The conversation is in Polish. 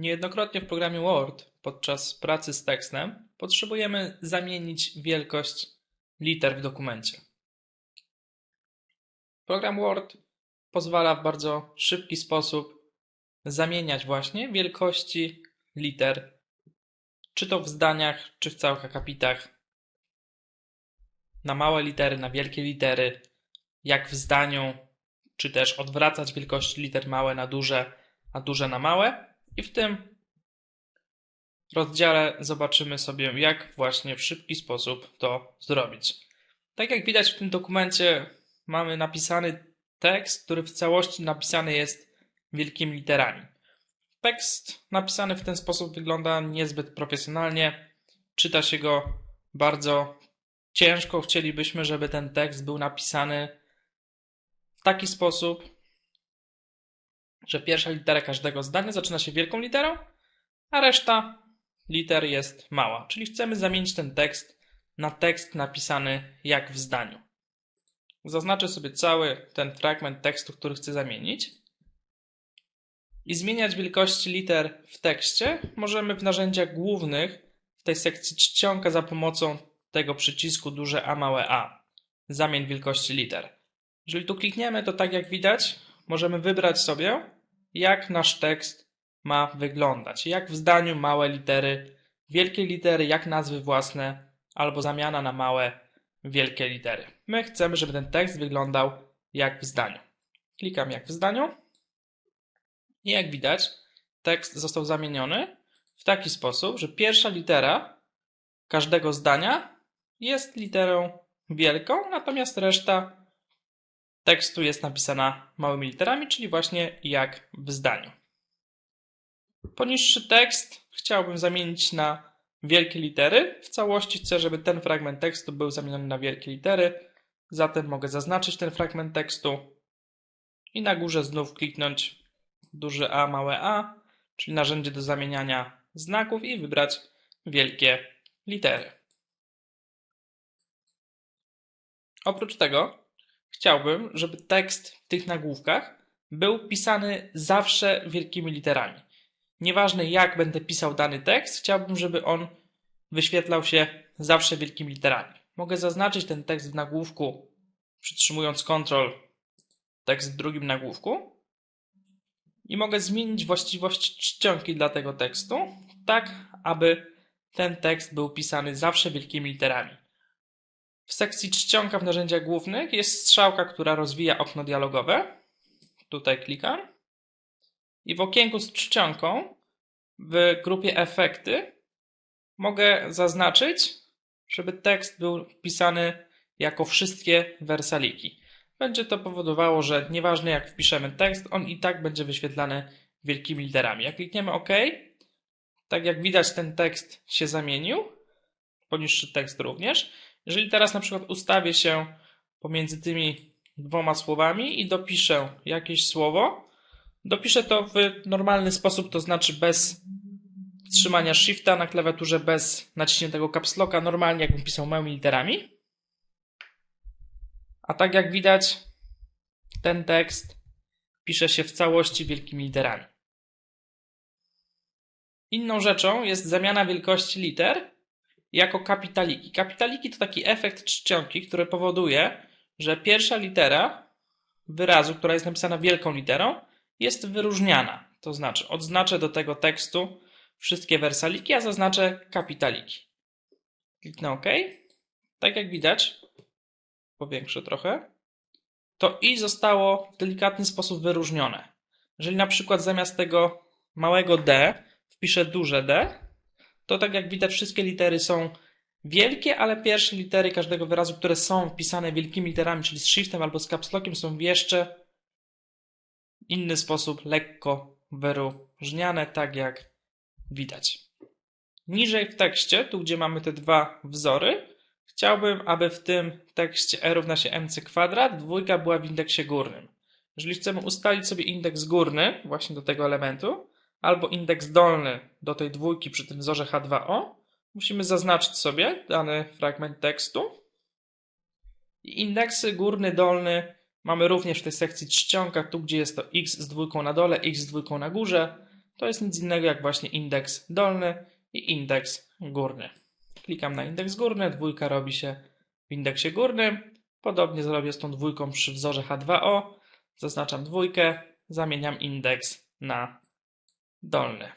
Niejednokrotnie w programie Word podczas pracy z tekstem potrzebujemy zamienić wielkość liter w dokumencie. Program Word pozwala w bardzo szybki sposób zamieniać właśnie wielkości liter, czy to w zdaniach, czy w całych akapitach, na małe litery, na wielkie litery, jak w zdaniu, czy też odwracać wielkości liter małe na duże, a duże na małe. I w tym rozdziale zobaczymy sobie, jak właśnie w szybki sposób to zrobić. Tak jak widać w tym dokumencie, mamy napisany tekst, który w całości napisany jest wielkimi literami. Tekst napisany w ten sposób wygląda niezbyt profesjonalnie. Czyta się go bardzo ciężko. Chcielibyśmy, żeby ten tekst był napisany w taki sposób, że pierwsza litera każdego zdania zaczyna się wielką literą, a reszta liter jest mała. Czyli chcemy zamienić ten tekst na tekst napisany jak w zdaniu. Zaznaczę sobie cały ten fragment tekstu, który chcę zamienić. I zmieniać wielkości liter w tekście możemy w narzędziach głównych w tej sekcji czcionka za pomocą tego przycisku duże A, małe a. Zamień wielkości liter. Jeżeli tu klikniemy, to tak jak widać, możemy wybrać sobie, jak nasz tekst ma wyglądać. Jak w zdaniu małe litery, wielkie litery, jak nazwy własne, albo zamiana na małe, wielkie litery. My chcemy, żeby ten tekst wyglądał jak w zdaniu. Klikam jak w zdaniu i jak widać, tekst został zamieniony w taki sposób, że pierwsza litera każdego zdania jest literą wielką, natomiast reszta tekstu jest napisana małymi literami, czyli właśnie jak w zdaniu. Poniższy tekst chciałbym zamienić na wielkie litery. W całości chcę, żeby ten fragment tekstu był zamieniony na wielkie litery, zatem mogę zaznaczyć ten fragment tekstu i na górze znów kliknąć duże A, małe a, czyli narzędzie do zamieniania znaków i wybrać wielkie litery. Oprócz tego chciałbym, żeby tekst w tych nagłówkach był pisany zawsze wielkimi literami. Nieważne jak będę pisał dany tekst, chciałbym, żeby on wyświetlał się zawsze wielkimi literami. Mogę zaznaczyć ten tekst w nagłówku, przytrzymując Ctrl, tekst w drugim nagłówku i mogę zmienić właściwość czcionki dla tego tekstu, tak aby ten tekst był pisany zawsze wielkimi literami. W sekcji czcionka w narzędziach głównych jest strzałka, która rozwija okno dialogowe. Tutaj klikam. I w okienku z czcionką w grupie efekty mogę zaznaczyć, żeby tekst był pisany jako wszystkie wersaliki. Będzie to powodowało, że nieważne jak wpiszemy tekst, on i tak będzie wyświetlany wielkimi literami. Jak klikniemy OK, tak jak widać ten tekst się zamienił, poniższy tekst również. Jeżeli teraz na przykład ustawię się pomiędzy tymi dwoma słowami i dopiszę jakieś słowo, dopiszę to w normalny sposób, to znaczy bez trzymania shifta na klawiaturze, bez naciśniętego caps locka, normalnie jakbym pisał małymi literami. A tak jak widać, ten tekst pisze się w całości wielkimi literami. Inną rzeczą jest zamiana wielkości liter jako kapitaliki. Kapitaliki to taki efekt czcionki, który powoduje, że pierwsza litera wyrazu, która jest napisana wielką literą, jest wyróżniana. To znaczy, odznaczę do tego tekstu wszystkie wersaliki, a zaznaczę kapitaliki. Kliknę OK. Tak jak widać, powiększę trochę, to i zostało w delikatny sposób wyróżnione. Jeżeli na przykład zamiast tego małego d wpiszę duże d, to tak jak widać wszystkie litery są wielkie, ale pierwsze litery każdego wyrazu, które są wpisane wielkimi literami, czyli z shiftem albo z capslockiem są w jeszcze inny sposób lekko wyróżniane, tak jak widać. Niżej w tekście, tu gdzie mamy te dwa wzory, chciałbym, aby w tym tekście e równa się mc kwadrat, dwójka była w indeksie górnym. Jeżeli chcemy ustalić sobie indeks górny właśnie do tego elementu, albo indeks dolny do tej dwójki przy tym wzorze H2O, musimy zaznaczyć sobie dany fragment tekstu. I indeksy górny, dolny mamy również w tej sekcji czcionka, tu gdzie jest to x z dwójką na dole, x z dwójką na górze. to jest nic innego jak właśnie indeks dolny i indeks górny. Klikam na indeks górny, dwójka robi się w indeksie górnym. Podobnie zrobię z tą dwójką przy wzorze H2O. Zaznaczam dwójkę, zamieniam indeks na dolny.